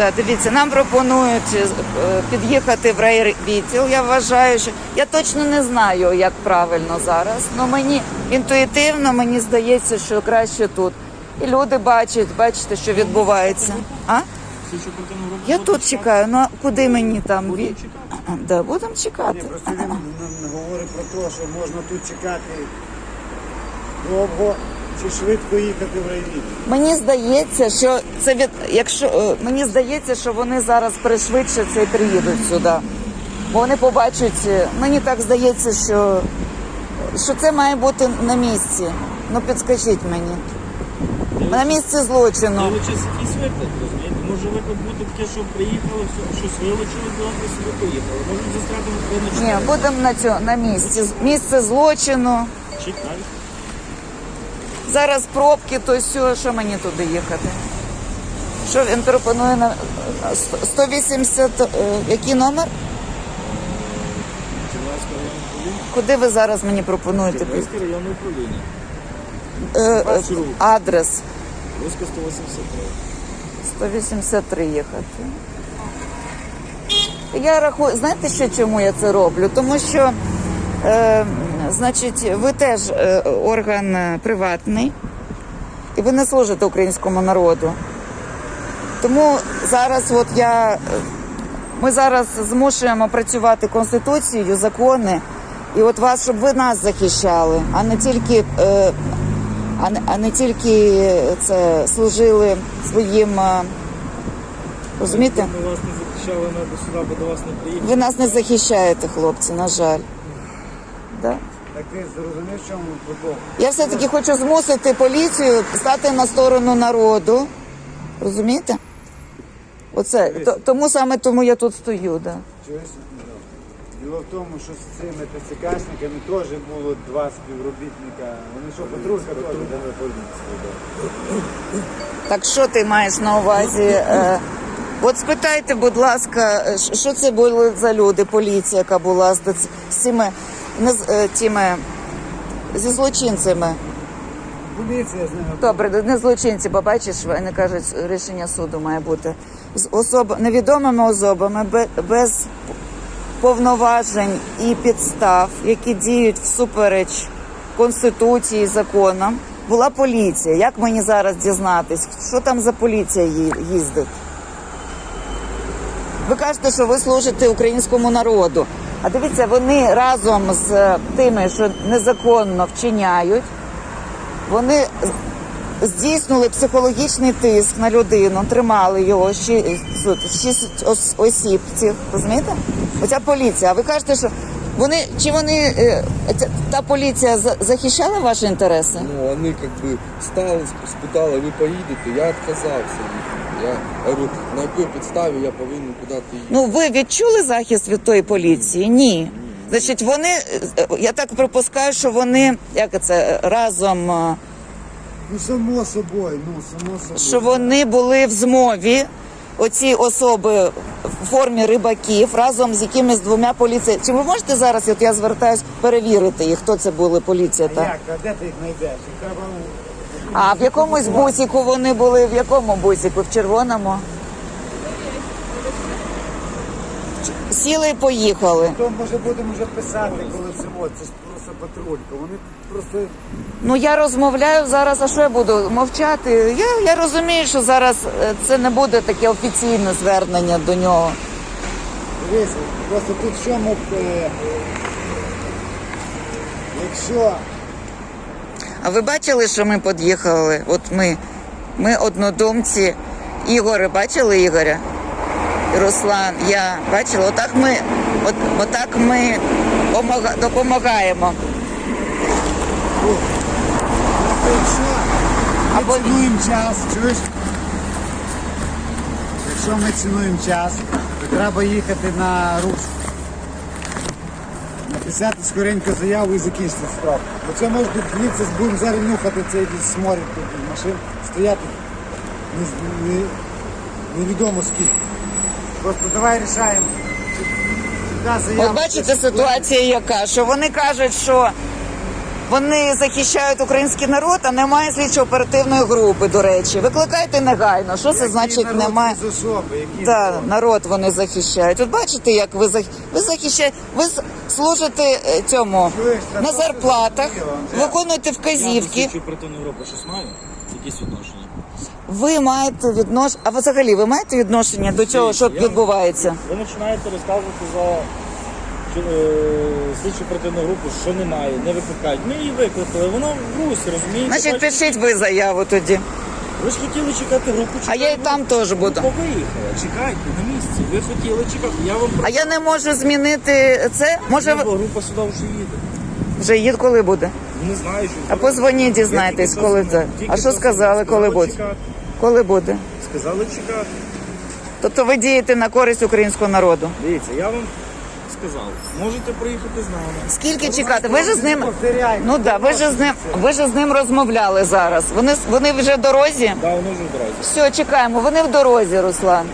Да, дивіться, нам пропонують е, під'їхати в райвідділ. Я вважаю, що я точно не знаю, як правильно зараз. але мені інтуїтивно мені здається, що краще тут. І люди бачать, бачите, що відбувається. А? Я тут чекаю. Ну а куди мені там? Будемо чекати. Да, будемо чекати. Просто він говорить про те, що можна тут чекати довго чи швидко їхати в райвідділ. Мені здається, що це від якщо е, мені здається, що вони зараз пришвидшаться і приїдуть сюди. Бо вони побачать, е, мені так здається, що, що це має бути на місці. Ну підскажіть мені. На місці злочину. Дивлячись якийсь виклик, розумієте? Може виклик бути таке, що приїхали, все- щось вилучили, добре собі поїхали. Можуть застряти Ні, будемо на цьому на місці. Місце злочину. Чекай. Зараз пробки, то все, що мені туди їхати? Що він пропонує на е, 180, е, який номер? Куди ви зараз мені пропонуєте? Районне управління. Е, е, адрес Руська 183. 183 їхати. Я рахую, знаєте що чому я це роблю? Тому що, е, значить, ви теж е, орган е, приватний, і ви не служите українському народу. Тому зараз, от я, ми зараз змушуємо працювати конституцією, закони, і от вас, щоб ви нас захищали, а не тільки. Е, а не, а не тільки це служили своїм. Розумієте? Ми вас не захищали, ми до сюди, бо до вас не приїхали. Ви нас не захищаєте, хлопці, на жаль. Да? Так ти зрозумів, чому прикол? Я все-таки хочу змусити поліцію стати на сторону народу. Розумієте? Оце. То- Тому саме тому я тут стою. Да. Чуєш? Діло в тому, що з цими ТЦКшниками теж було два співробітника. Вони що, патрулька теж були поліції. Так що ти маєш на увазі? Е, от спитайте, будь ласка, е, що- що це були за люди, поліція, яка була з, доц- з цими не з е, тими зі злочинцями. Поліція з ними. Добре, не злочинці, бо бачиш, вони кажуть, рішення суду має бути з особ... невідомими особами бе- без повноважень і підстав, які діють всупереч конституції, законам. Була поліція. Як мені зараз дізнатись, що там за поліція їздить? Ви кажете, що ви служите українському народу. А дивіться, вони разом з тими, що незаконно вчиняють, вони здійснили психологічний тиск на людину, тримали його ші- шість ос- осіб цих, розумієте? Оця поліція. А ви кажете, що вони чи вони е, та поліція захищала ваші інтереси? Ну, они как бы стали, спитали, ви поїдете, я відказався. Я говорю, на якій підставі я повинен куди-то їхати. Ну ви відчули захист від тої поліції? Ні. Значить, вони я так припускаю, що вони як це разом. е, Ну, само собою, ну, само собою. що вони були в змові. Оці особи в формі рибаків разом з якимись двома поліціями. Чи ви можете зараз, от я звертаюсь, перевірити їх, хто це були поліція? А Та? як? А де ти їх знайдеш? Їх Треба А в якомусь бусіку вони були? В якому бусіку? В червоному? Сіли і поїхали. то може будемо вже писати, коли це це ж просто патрулька. Вони просто Ну я розмовляю зараз, а що я буду мовчати? Я, я розумію, що зараз е, це не буде таке офіційне звернення до нього. дивись, просто тут в чому, е, якщо А ви бачили, що ми під'їхали? От ми, ми однодумці. Ігори, бачили Ігоря? Руслан, я бачила, отак ми, от, отак ми допомагаємо. Якщо ми цінуємо час, чуєш? Якщо ми цінуємо час, то треба їхати на рух. Написати скоренько заяву і закінчити справу. Бо це може тут дивіться, будемо зараз нюхати цей сморід тут машин, стояти не, не, невідомо скільки. Просто давай рішаємо. чи- чи та заява- От бачите, ситуація яка, що вони кажуть, що Вони захищають український народ, а немає слідчо-оперативної групи, до речі. Викликайте негайно. Що це Який значить народ немає? без особи, які Та народ вони захищають. От бачите, як ви зах... ви захищаєте, ви с- служите е, цьому це на зарплатах, зрозуміло, виконуєте Я вказівки. слідчої оперативної групи щось маю? Якісь відношення? Ви маєте відношення. А взагалі ви маєте відношення до цього, що Я- відбувається? Ви починаєте розказувати за слідчу оперативну групу, що немає, не викликають. Ми її викликали, воно в русі, розумієте? Значить, Бачите? пишіть ви заяву тоді. Ви ж хотіли чекати групу, А я і там теж буду. групу. Виїхала, чекайте на місці. Ви хотіли чекати. Я вам А я не можу змінити це. Може, Бо ви група сюди вже їде. вже їде, коли буде? Не знаю, що А позвоніть, дізнайтесь, Я тільки коли це. тільки А що сказали, коли сказали буде? чекати. Коли буде? Сказали чекати. Тобто ви дієте на користь українського народу. Дивіться, я вам сказав, можете приїхати з нами. Скільки чекати? Ви ж з ним. Ну да, ви ж з ним, ви ж з ним розмовляли зараз. Вони вони вже в дорозі. Да, вони вже в дорозі. Все, чекаємо. Вони в дорозі, Руслан.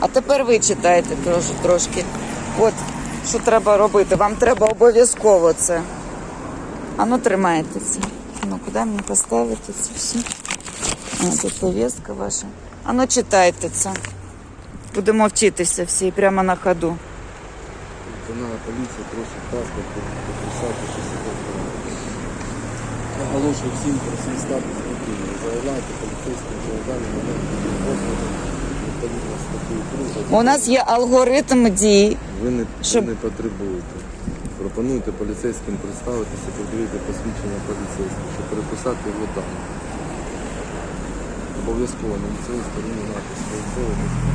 А тепер ви читайте трош, трошки. От що треба робити. Вам треба обов'язково це. А ну тримайте це. Ну куди мені поставити це все? А, тут повістка ваша. А ну читайте це. Будемо вчитися всі прямо на ходу. Національна поліція просить паспорт підписати, що себе Наголошую всім про свій статус людини. Заявляйте поліцейським завданням відповідно статті 3. У нас є алгоритм дій. Ви не, Щоб- ви не потребуєте. Пропонуйте поліцейським представитися, подивити посвідчення поліцейських, щоб переписати його там. Обов'язково на цій стороні напис.